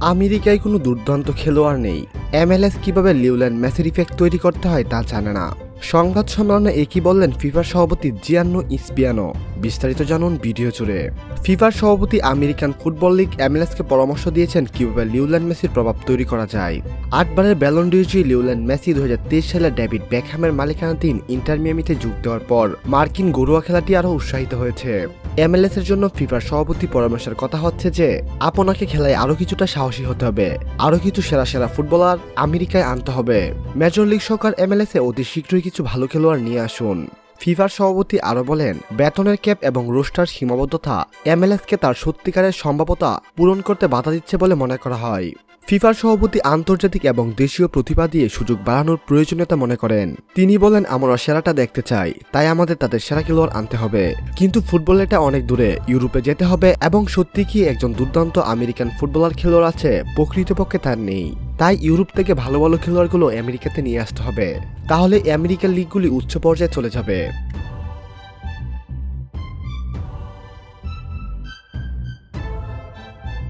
আমেরিকায় কোনো দুর্দান্ত খেলোয়াড় নেই। এমএলএস কীভাবে লিউল্যান্ড মেসির ইফেক্ট তৈরি করতে হয় তা জানে না। সংবাদ সম্মেলনে একই বললেন ফিফার সভাপতি জিয়ান্ন ইসপিয়ানো। বিস্তারিত জানুন ভিডিও জুড়ে। ফিফার সভাপতি আমেরিকান ফুটবল লিগ এমএলএসকে পরামর্শ দিয়েছেন কীভাবে লিউল্যান্ড মেসির প্রভাব তৈরি করা যায়। আটবারের ব্যালন ডিউজি লিউল্যান্ড মেসি দু হাজার তেইশ সালে ডেভিড বেকহ্যামের মালিকানাধীন ইন্টার মিয়ামিতে যোগ দেওয়ার পর মার্কিন গরুয়া খেলাটি আরও উৎসাহিত হয়েছে। এমএলএস এর জন্য ফিফার সভাপতি পরামর্শের কথা হচ্ছে যে, আপনাকে খেলায় আরও কিছুটা সাহসী হতে হবে, আরও কিছু সেরা সেরা ফুটবলার আমেরিকায় আনতে হবে। মেজর লিগ সরকার এমএলএস এ অতি শীঘ্রই কিছু ভালো খেলোয়াড় নিয়ে আসুন। ফিফার সভাপতি আরও বলেন বেতনের ক্যাপ এবং রোস্টার সীমাবদ্ধতা এমএলএসকে তার সত্যিকারের সম্ভাবতা পূরণ করতে বাধা দিচ্ছে বলে মনে করা হয়। ফিফার সভাপতি আন্তর্জাতিক এবং দেশীয় প্রতিভা দিয়ে সুযোগ বাড়ানোর প্রয়োজনীয়তা মনে করেন। তিনি বলেন, আমরা সেরাটা দেখতে চাই, তাই আমাদের তাদের সেরা খেলোয়াড় আনতে হবে। কিন্তু ফুটবল এটা অনেক দূরে, ইউরোপে যেতে হবে এবং সত্যি কি একজন দুর্দান্ত আমেরিকান ফুটবলার খেলোয়াড় আছে প্রকৃতপক্ষে তার নেই। তাই ইউরোপ থেকে ভালো ভালো খেলোয়াড়গুলো আমেরিকাতে নিয়ে আসতে হবে। তাহলে আমেরিকার লিগগুলি উচ্চ পর্যায়ে চলে যাবে।